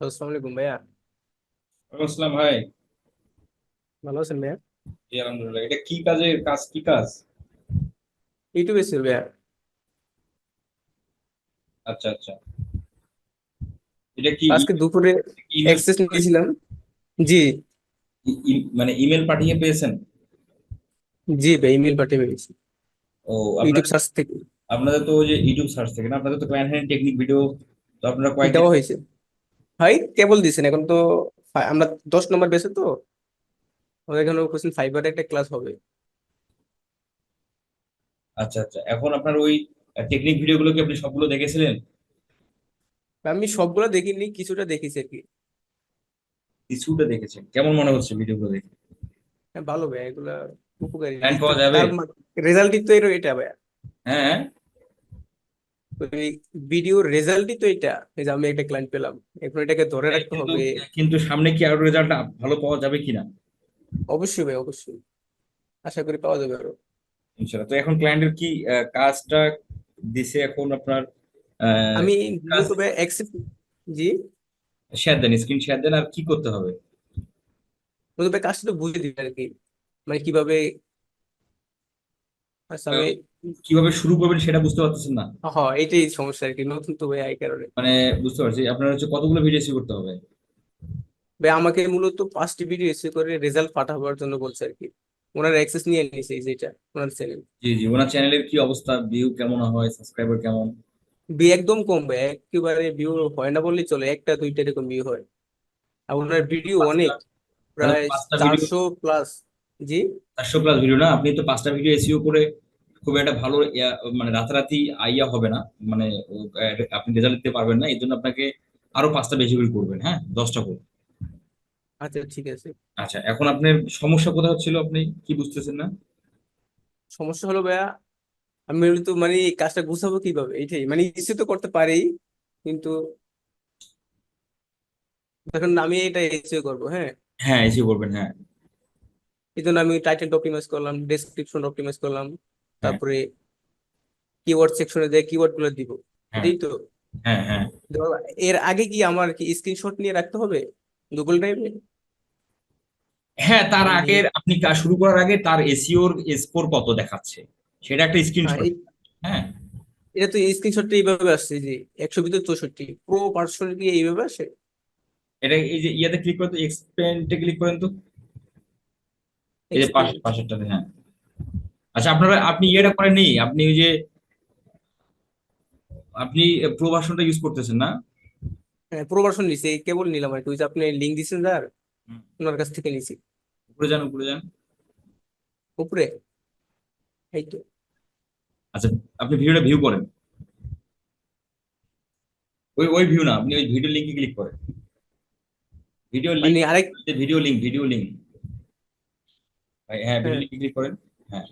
আসসালামু আলাইকুম ভাইয়া। আসসালাম ভাই। ভালো আছেন ভাইয়া? জি আলহামদুলিল্লাহ। এটা কি কাজের কাজ কি কাজ? ইউটিউবে ছিল ভাইয়া। আচ্ছা আচ্ছা। এটা কি আজকে দুপুরে অ্যাক্সেস নিয়েছিলাম। জি। মানে ইমেল পাঠিয়ে পেয়েছেন? জি ভাই ইমেল পাঠিয়ে পেয়েছি। ও ইউটিউব সার্চ থেকে। আপনাদের তো ওই যে ইউটিউব সার্চ থেকে না আপনাদের তো ক্লায়েন্ট হ্যান্ড টেকনিক ভিডিও তো আপনারা কয়েকদিন হয়েছে। ভাই কেবল দিয়েছেন এখন তো আমরা দশ নম্বর বেসে তো এখানে কোশ্চেন ফাইবারের একটা ক্লাস হবে। আচ্ছা আচ্ছা। এখন আপনার ওই টেকনিক ভিডিওগুলো কি আপনি সবগুলো দেখেছিলেন? আমি সবগুলো দেখিনি কিছুটা দেখেছি আর কি। কিছুটা দেখেছেন। কেমন মনে হচ্ছে ভিডিওগুলো দেখে? হ্যাঁ ভালো ভাই এগুলা উপকারী। পাওয়া যাবে? রেজাল্টই তো এর এটা ভাইয়া। হ্যাঁ। ওই ভিডিওর রেজাল্টই তো এটা। যে আমি একটা ক্লায়েন্ট পেলাম। এখন এটাকে ধরে রাখতে হবে। কিন্তু সামনে কি আরও রেজাল্ট ভালো পাওয়া যাবে কিনা? অবশ্যই ভাই অবশ্যই। আশা করি পাওয়া যাবে আরও। ইনশাআল্লাহ। তো এখন ক্লায়েন্টের কি কাজটা দিছে এখন আপনার আমি অ্যাক্সেপ্ট জি। শেয়ার দেন স্ক্রিন শেয়ার দেন আর কি করতে হবে? ইউটিউবে কাজটা তো বুঝে দিবে আর কি। মানে কীভাবে আচ্ছা আমি কীভাবে শুরু করবেন সেটা বুঝতে পারতেছেন না। হ এইটাই সমস্যা আর কি নতুন তো ভাই এই কারণে। মানে বুঝতে পারছি আপনার হচ্ছে কতগুলো ভিডিও এসে করতে হবে? ভাই আমাকে মূলত পাঁচটি ভিডিও এসে করে রেজাল্ট পাঠাবার জন্য বলছে আর কি। ওনার অ্যাক্সেস নিয়ে এই যেটা ওনার চ্যানেল জি জি ওনার চ্যানেলের কি অবস্থা? ভিউ কেমন হয়? সাবস্ক্রাইবার কেমন? ভিউ একদম কম ভাই একেবারে ভিউ হয় না বললেই চলে একটা দুইটা এরকম ভিউ হয়। আর ওনার ভিডিও অনেক প্রায় চারশো প্লাস জি? চারশো প্লাস ভিডিও না? আপনি তো পাঁচটা ভিডিও এসিও করে খুব একটা ভালো মানে রাতারাতি আইয়া হবে না। মানে আপনি রেজাল্ট দিতে পারবেন না। এই জন্য আপনাকে আরও পাঁচটা বেশি করে করবেন হ্যাঁ? দশটা করে। আচ্ছা ঠিক আছে। আচ্ছা এখন আপনার সমস্যা কোথায় হচ্ছিল আপনি? কি বুঝতেছেন না? সমস্যা হলো ভাইয়া আমি তো মানে কাজটা গুছাবো কীভাবে? এইটাই মানে ইচ্ছে তো করতে পারি কিন্তু এখন আমি এটা এসিও করব হ্যাঁ? হ্যাঁ এসিও করবেন হ্যাঁ। এই জন্য আমি টাইটেলটা অপটিমাইজ করলাম ডেসক্রিপশন অপটিমাইজ করলাম। তারপরে কিওয়ার্ড সেকশনে যে কিওয়ার্ডগুলো দিব। হ্যাঁ। এটাই তো। হ্যাঁ হ্যাঁ। এর আগে কি আমার কি স্ক্রিনশট নিয়ে রাখতে হবে? গুগল ড্রাইভে হ্যাঁ তার মানে- আগে আপনি কাজ শুরু করার আগে তার এসিওর স্কোর কত দেখাচ্ছে? সেটা একটা স্ক্রিনশট হ্যাঁ। এটা তো স্ক্রিনশটটা এইভাবে আসছে যে একশো ভিতরে চৌষট্টি প্রো পার্সোনাল কি এইভাবে আসে? এটা এই যে ইয়াতে ক্লিক করেন তো এক্সপেন্টে ক্লিক করেন তো? এই যে পাশ পাশেরটাতে হ্যাঁ। আচ্ছা আপনারা আপনি ইয়েটা করেননি আপনি ওই যে আপনি প্রো ভার্সনটা ইউজ করতেছেন না? হ্যাঁ প্রো ভার্সন নিছি কেবল নিলাম আর ওই যে আপনি লিঙ্ক দিচ্ছেন স্যার। ওনার কাছ থেকে নিছি। উপরে যান উপরে যান। উপরে? এই তো। আচ্ছা আপনি ভিডিওটা ভিউ করেন। ওই ওই ভিউ না আপনি ওই ভিডিও লিংকে ক্লিক করেন। ভিডিও লিংক মানে আরেক ভিডিও লিংক ভিডিও লিঙ্ক হ্যাঁ ভিডিও। লিঙ্কে ক্লিক করেন। হ্যাঁ।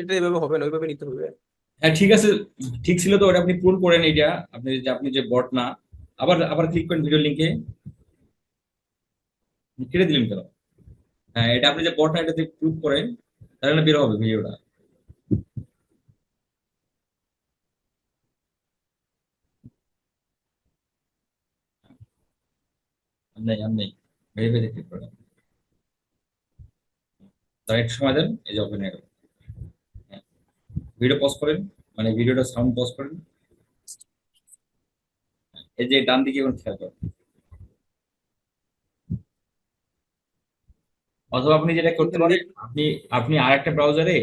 এটা এভাবে হবে না, ওইভাবে নিতে হবে। হ্যাঁ ঠিক আছে, ঠিক ছিল তো, ওটা আপনি পূরণ করেন এটা। আপনি যে আপনি যে বট না, আবার আবার ক্লিক করেন ভিডিও লিঙ্কে কেটে দিলেন কেন? হ্যাঁ এটা আপনি যে বট না, এটাতে ক্লিক করেন, তাহলে না বের হবে ভিডিওটা নেই, আর নেই। ভেরিফাই করেন তার সময় দেন, এই যে ওপেন হয়ে গেল। ভিডিও পজ করেন মানে ভিডিওটা সাউন্ড পজ করেন। এই যে ডান দিকে এখন খেয়াল করেন। অথবা আপনি যেটা করতে পারেন আপনি আপনি আরেকটা ব্রাউজারে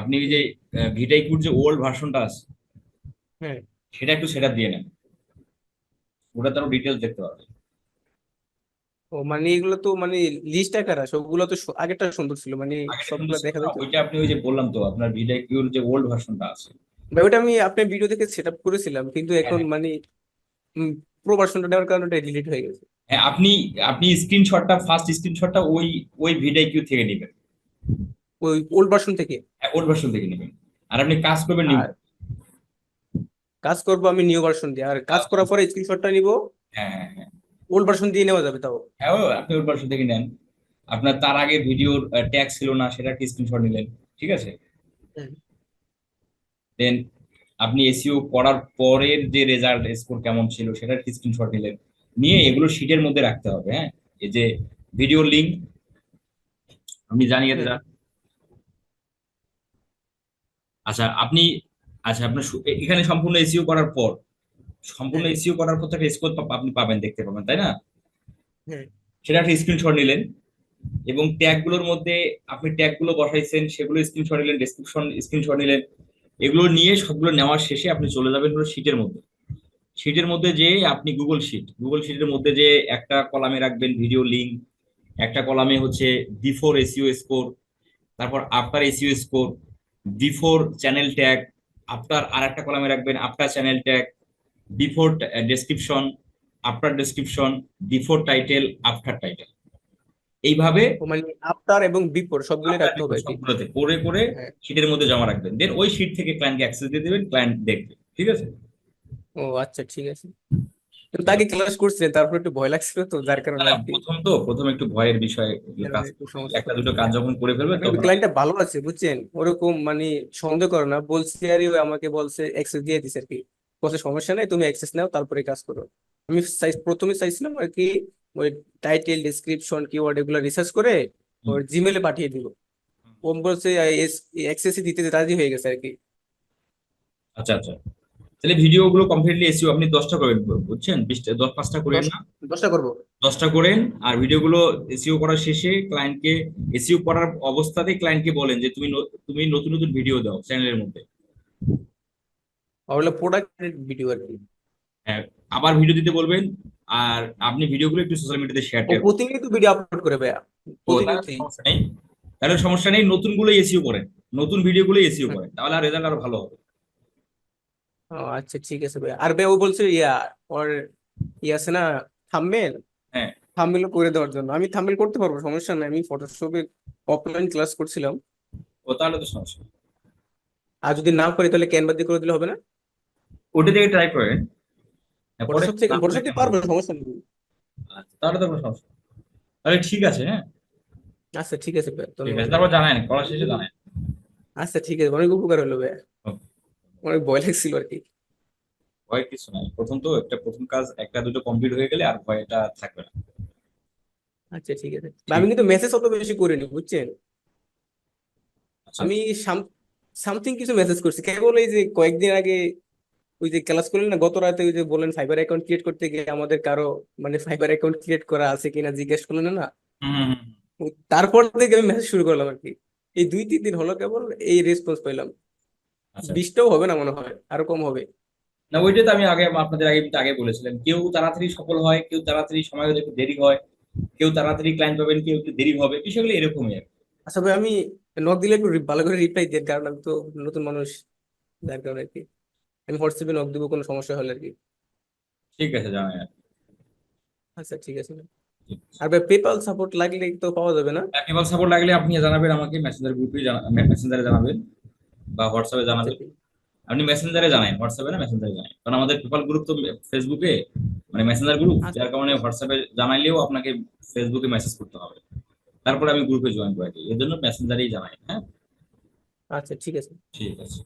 আপনি ওই যে ভিটাইকুর যে ওল্ড ভার্সনটা আছে হ্যাঁ। সেটা একটু সেটা দিয়ে নেন। ওটা তারও ডিটেলস দেখতে পারবেন। ও মানে এগুলো তো মানে লিস্ট আকার আছে ওগুলো তো সু- আগেরটা সুন্দর ছিল মানে সবগুলো দেখা যেত ওইটা আপনি ওই যে বললাম তো আপনার ভিটাইকুর যে ওল্ড ভার্সনটা আছে। ভাই ওটা আমি আপনার ভিডিও দেখে সেট আপ করেছিলাম কিন্তু এখন মানে প্রো ভার্সনটা নেওয়ার কারণে ওটা ডিলিট হয়ে গেছে। হ্যাঁ আপনি আপনি স্ক্রিনশটটা ফার্স্ট স্ক্রিনশটটা ওই ওই ভিটাইকিউ থেকে নেবেন। ওই ওল্ড ভার্সন থেকে? হ্যাঁ, ওল্ড ভার্সন থেকে নেবেন। আর আপনি কাজ করবেন নিউ আর কাজ করব আমি নিউ ভার্সন দিয়ে। আর কাজ করার পরে স্ক্রিনশটটা নিব? হ্যাঁ হ্যাঁ হ্যাঁ। ওল্ড ভার্সন দিয়ে নেওয়া যাবে তাও। হ্যাঁ আপনি ওর পাশে থেকে নেন। আপনার তার আগে ভিডিওর ট্যাগ ছিল না সেটা একটা স্ক্রিনশট নিলেন ঠিক আছে? দেন আপনি এসইও করার পরের যে রেজাল্ট স্কোর কেমন ছিল সেটার স্ক্রিনশট নিলেন। নিয়ে এগুলো শিটের মধ্যে রাখতে হবে হ্যাঁ? এই যে ভিডিও লিংক আপনি জানিয়ে হুম। দেন আচ্ছা আপনি আচ্ছা আপনার এখানে সম্পূর্ণ এসইও করার পর সম্পূর্ণ হুম। এসইও করার পর একটা স্কোর আপনি পাবেন দেখতে পাবেন তাই না? সেটা একটা স্ক্রিনশট নিলেন এবং ট্যাগগুলোর মধ্যে আপনি ট্যাগগুলো বসাইছেন সেগুলো স্ক্রিনশট নিলেন ডেসক্রিপশন স্ক্রিনশট নিলেন এগুলো নিয়ে সবগুলো নেওয়ার শেষে আপনি চলে যাবেন হলো শিটের মধ্যে। শিটের মধ্যে যে আপনি গুগল শিট গুগল শিটের মধ্যে যে একটা কলামে রাখবেন ভিডিও লিঙ্ক একটা কলামে হচ্ছে বিফোর এসইও স্কোর তারপর after SEO score before channel tag after আর একটা কলামে রাখবেন after channel tag before description after description before title after title এইভাবে মানে আফটার এবং বিফোর সবগুলো রাখতে হবে সবগুলোতে করে করে হ্যাঁ। শিটের মধ্যে জমা রাখবেন। দেন ওই শিট থেকে ক্লায়েন্টকে অ্যাক্সেস দিয়ে দেবেন ক্লায়েন্ট দেখবে। ঠিক আছে? ও আচ্ছা ঠিক আছে। তো তাকে ক্লাস করছিলেন তারপর একটু ভয় লাগছিল তো যার কারণে প্রথম তো প্রথম একটু ভয়ের বিষয় কাজ একটা দুটো কাজ যখন করে ফেলবে তখন ক্লায়েন্টটা ভালো আছে বুঝছেন? ওরকম মানে সন্দেহ করো না বলছি আর আমাকে বলছে অ্যাক্সেস দিয়ে দিছে আর কি। বলছে সমস্যা নেই তুমি অ্যাক্সেস নাও তারপরে কাজ করো। আমি প্রথমে চাইছিলাম আর কি ওই টাইটেল ডেসক্রিপশন কিওয়ার্ড এগুলো রিসার্চ করে ওর জিমেলে পাঠিয়ে দিব ও বলছে অ্যাক্সেস দিতে রাজি হয়ে গেছে আর কি। আচ্ছা আচ্ছা। তাহলে ভিডিও গুলো কমপ্লিটলি এসিও আপনি দশটা করেন বুঝছেন? বিশটা দশ পাঁচটা করেন না? দশটা করব। দশটা করেন আর ভিডিও গুলো এসইও করার শেষে ক্লায়েন্টকে এসইও করার অবস্থাতেই ক্লায়েন্টকে বলেন যে তুমি তুমি নতুন নতুন ভিডিও দাও চ্যানেলের মধ্যে। ওগুলো প্রোডাক্ট ভিডিও আর কি। হ্যাঁ আবার ভিডিও দিতে বলবেন আর আপনি ভিডিওগুলো একটু সোশ্যাল মিডিয়াতে শেয়ার ও করবেন প্রতিনিয়ত ভিডিও আপলোড করে ভাইয়া সমস্যা নেই। তাহলে সমস্যা নেই নতুনগুলো এসইও করেন নতুন ভিডিও গুলো এসইও করেন তাহলে আর রেজাল্ট আরও ভালো হবে। ও আচ্ছা ঠিক আছে ভাই আর ভাই ও বলছে ইয়া ওর ইয়ে আছে না থাম্বনেল হ্যাঁ। থাম্বনেল করে দেওয়ার জন্য। আমি থাম্বনেল করতে পারব সমস্যা নাই। আমি ফটোশপে অফলাইন ক্লাস করছিলাম। ও তাহলে তো সমস্যা। আর যদি না করি তাহলে ক্যানভা দিয়ে করে দিলে হবে না? ওটা থেকে ট্রাই করেন হ্যাঁ, পারব সমস্যা নেই। আচ্ছা, তাহলে তো কোনো সমস্যা তাহলে ঠিক আছে হ্যাঁ? আচ্ছা ঠিক আছে ঠিক আছে তারপর জানান করার শেষে জানান আচ্ছা ঠিক আছে অনেক উপকার হলো ভাই অনেক ভয় লাগছিল আর কি। ভয় কিছু নাই। প্রথম তো একটা প্রথম কাজ একটা দুটো কমপ্লিট হয়ে গেলে আর ভয়টা থাকবে না। আচ্ছা ঠিক আছে। আমি কিন্তু মেসেজ অত বেশি করিনি বুঝছেন? আচ্ছা, আমি সামথিং কিছু মেসেজ করছি। কেবল এই যে কয়েকদিন আগে ওই যে ক্লাস করলেন না গত রাতে ওই যে বললেন ফাইবার অ্যাকাউন্ট ক্রিয়েট করতে গিয়ে আমাদের কারও মানে ফাইবার অ্যাকাউন্ট ক্রিয়েট করা আছে কিনা জিজ্ঞেস করলেন না। তারপর থেকে আমি মেসেজ শুরু করলাম আর কি এই দুই তিন দিন হলো কেবল এই রেসপন্স পেলাম আচ্ছা। বিশটাও হবে না মনে হয় আরও কম হবে। না ওইটা তো আমি আগে আপনাদের আগে আগে বলেছিলাম কেউ তাড়াতাড়ি সফল হয় কেউ তাড়াতাড়ি সময় একটু দেরি হয় কেউ তাড়াতাড়ি ক্লায়েন্ট পাবেন কেউ একটু দেরি হবে বিষয়গুলো এরকমই আর আচ্ছা ভাই আমি নক দিলে একটু ভালো করে রিপ্লাই দেন কারণ আমি তো নতুন মানুষ যার কারণে আর কি। আমি হোয়াটসঅ্যাপে নক দিব কোনো সমস্যা হলে আর কি। ঠিক আছে জানাই আর আচ্ছা ঠিক আছে। আর ভাই পেপাল সাপোর্ট লাগলে তো পাওয়া যাবে না? পেপাল সাপোর্ট লাগলে আপনি জানাবেন আমাকে মেসেঞ্জার গ্রুপে মেসেঞ্জারে জানাবেন বা হোয়াটসঅ্যাপে জানাবেন। আপনি মেসেঞ্জারে জানান হোয়াটসঅ্যাপে না মেসেঞ্জারে জানান কারণ আমাদের পেপাল গ্রুপ তো ফেসবুকে মানে মেসেঞ্জার গ্রুপ আচ্ছা। যার কারণে হোয়াটসঅ্যাপে জানাইলেও আপনাকে ফেসবুকে মেসেজ করতে হবে। তারপরে আমি গ্রুপে জয়েন করে দিই। এর জন্য মেসেঞ্জারেই জানাই হ্যাঁ? আচ্ছা ঠিক আছে। ঠিক আছে।